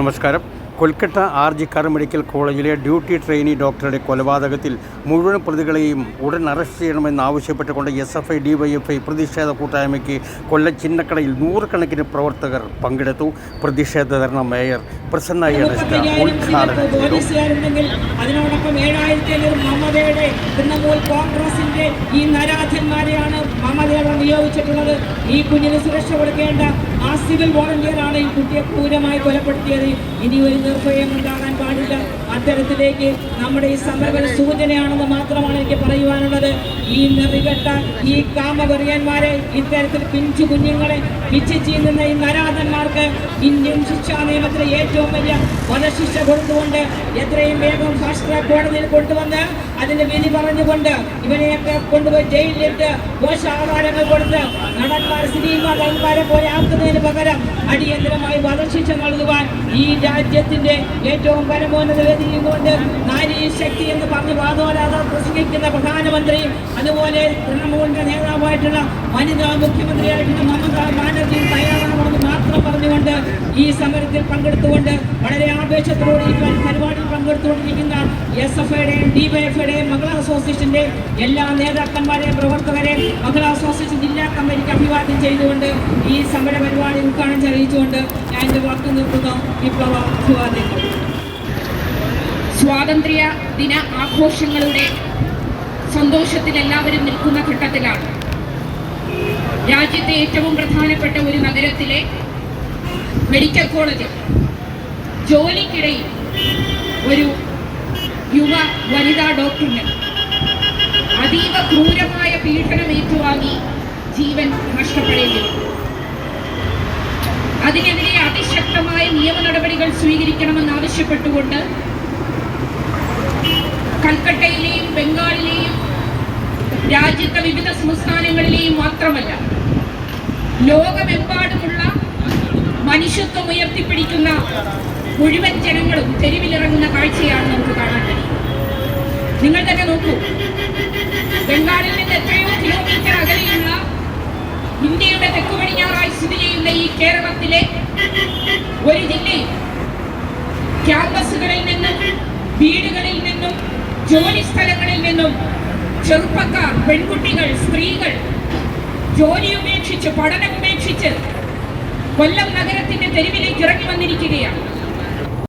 നമസ്കാരം. Kolkata R G Kar medical കോളേജിലെ duty trainee ഡോക്ടറുടെ കൊലപാതകത്തിൽ മുഴുവൻ പ്രതികളെയും ഉടൻ arrest ചെയ്യണമെന്നാവശ്യപ്പെട്ടുകൊണ്ട് S F I D Y F I പ്രതിഷേധ കൂട്ടായ്മയ്ക്ക് കൊല്ലം ചിന്നക്കടയിൽ നൂറുകണക്കിന് പ്രവർത്തകർ പങ്കെടുത്തു. പ്രതിഷേധ ധർണ മേയർ പ്രസന്ന ഉദ്ഘാടനം ചെയ്തു അതിനോടൊപ്പം ഏഴായിരത്തി അഞ്ഞൂറ് മമതയുടെ തൃണമൂൽ കോൺഗ്രസിന്റെ ഈ നരാധന്മാരെയാണ് നിയോഗിച്ചിട്ടുള്ളത്. ഈ കുഞ്ഞിന് സുരക്ഷ കൊടുക്കേണ്ട ആ സിവിൽ വോളണ്ടിയറാണ് ഈ കുട്ടിയെ ക്രൂരമായി കൊലപ്പെടുത്തിയത്. ഇനി ഒരു നിർഭയം ഉണ്ടാകാൻ പാടില്ല. അത്തരത്തിലേക്ക് നമ്മുടെ ഈ സമരങ്ങൾ സൂചനയാണെന്ന് മാത്രമാണ് എനിക്ക് ഈ നെറികെട്ട ഈ കാമവെറിയന്മാരെ ഇത്തരത്തിൽ പിഞ്ചു കുഞ്ഞുങ്ങളെ പിച്ചു ചെയ്യുന്ന ഈ നരാധന്മാർക്ക് ഇന്ത്യൻ ശിക്ഷാ നിയമത്തിലെ ഏറ്റവും വലിയ വധശിക്ഷ കൊടുത്തുകൊണ്ട് എത്രയും വേഗം ട്രാക്ക് കോടതിയിൽ കൊണ്ടുവന്ന് അതിന്റെ വിധി പറഞ്ഞുകൊണ്ട് ഇവനെയൊക്കെ കൊണ്ടുപോയി ജയിലിലിട്ട് പോഷകാഹാരങ്ങൾ കൊടുത്ത് നടന്മാർ സിനിമ നടന്മാരെ പോലെ ആക്കുന്നതിന് പകരം അടിയന്തരമായി വധശിക്ഷ നൽകുവാൻ ഈ രാജ്യത്തിന്റെ ഏറ്റവും പരമോന്നത വേദിയിൽ കൊണ്ട് നാരി ശക്തി എന്ന് പറഞ്ഞ് വാദോരാതെ പ്രസംഗിക്കുന്ന പ്രധാനമന്ത്രിയും അതുപോലെ തൃണമൂലിന്റെ നേതാവായിട്ടുള്ള വനിതാ മുഖ്യമന്ത്രിയായിട്ടുള്ള മമതാ ബാനർജി തയ്യാറാകണമെന്ന് മാത്രം പറഞ്ഞുകൊണ്ട് ഈ സമരത്തിൽ പങ്കെടുത്തുകൊണ്ട് വളരെ ആവേശത്തോടെ ഈ പരിപാടിയിൽ പങ്കെടുത്തുകൊണ്ടിരിക്കുന്ന. എസ് എഫ് ഐയുടെയും ഡിവൈഎഫ്ഐയുടെയും മഹിളാ അസോസിയേഷന്റെ എല്ലാ നേതാക്കന്മാരെയും പ്രവർത്തകരെയും മഹിളാ അസോസിയേഷൻ ജില്ലാ കമ്മിറ്റിക്ക് അഭിവാദ്യം ചെയ്തുകൊണ്ട് ഈ സമര പരിപാടി ഉദ്ഘാടനം അറിയിച്ചുകൊണ്ട് ഞാൻ എന്റെ വാക്ക് നിർത്തുന്നു. വിപ്ലവ അഭിവാദ്യങ്ങൾ. സ്വാതന്ത്ര്യ ദിന ആഘോഷങ്ങളുടെ സന്തോഷത്തിൽ എല്ലാവരും നിൽക്കുന്ന ഘട്ടത്തിലാണ്. രാജ്യത്തെ ഏറ്റവും പ്രധാനപ്പെട്ട ഒരു നഗരത്തിലെ മെഡിക്കൽ കോളേജ് ജോലിക്കിടയിൽ ഒരു യുവ വനിതാ ഡോക്ടറിന് അതീവ ക്രൂരമായ പീഡനം ഏറ്റുവാങ്ങി ജീവൻ നഷ്ടപ്പെടേണ്ടി അതിനെതിരെ അതിശക്തമായ നിയമ നടപടികൾ സ്വീകരിക്കണമെന്ന് ആവശ്യപ്പെട്ടുകൊണ്ട് കൽക്കട്ടയിലെയും ബംഗാളിലെയും രാജ്യത്തെ വിവിധ സംസ്ഥാനങ്ങളിലെയും മാത്രമല്ല ലോകമെമ്പാടുമുള്ള മനുഷ്യത്വം ഉയർത്തിപ്പിടിക്കുന്ന മുഴുവൻ ജനങ്ങളും തെരുവിലിറങ്ങുന്ന കാഴ്ചയാണ് നമുക്ക് കാണാൻ കഴിയും നിങ്ങൾ തന്നെ നോക്കൂ. ബംഗാളിൽ നിന്ന് എത്രയോ കിലോമീറ്റർ അകലെയുള്ള ഇന്ത്യയുടെ തെക്കു പടിഞ്ഞാറായി സ്ഥിതി ചെയ്യുന്ന ഈ കേരളത്തിലെ ഒരു ജില്ലയിൽ ക്യാമ്പസുകളിൽ നിന്നും വീടുകളിൽ നിന്നും ജോലി സ്ഥലങ്ങളിൽ നിന്നും ചെറുപ്പക്കാർ പെൺകുട്ടികൾ സ്ത്രീകൾ ജോലി ഉപേക്ഷിച്ച് പഠനം ഉപേക്ഷിച്ച് കൊല്ലം നഗരത്തിന്റെ തെരുവിലേക്ക് ഇറങ്ങി വന്നിരിക്കുകയാണ്.